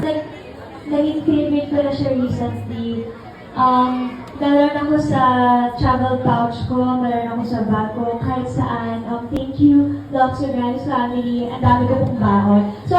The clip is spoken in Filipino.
like, nag-increment ko na siya recently. Um, meron ako sa travel pouch ko, meron ako sa bag ko, kahit saan. Um, thank you, Love Surround Family. Ang dami ko pong baon. So,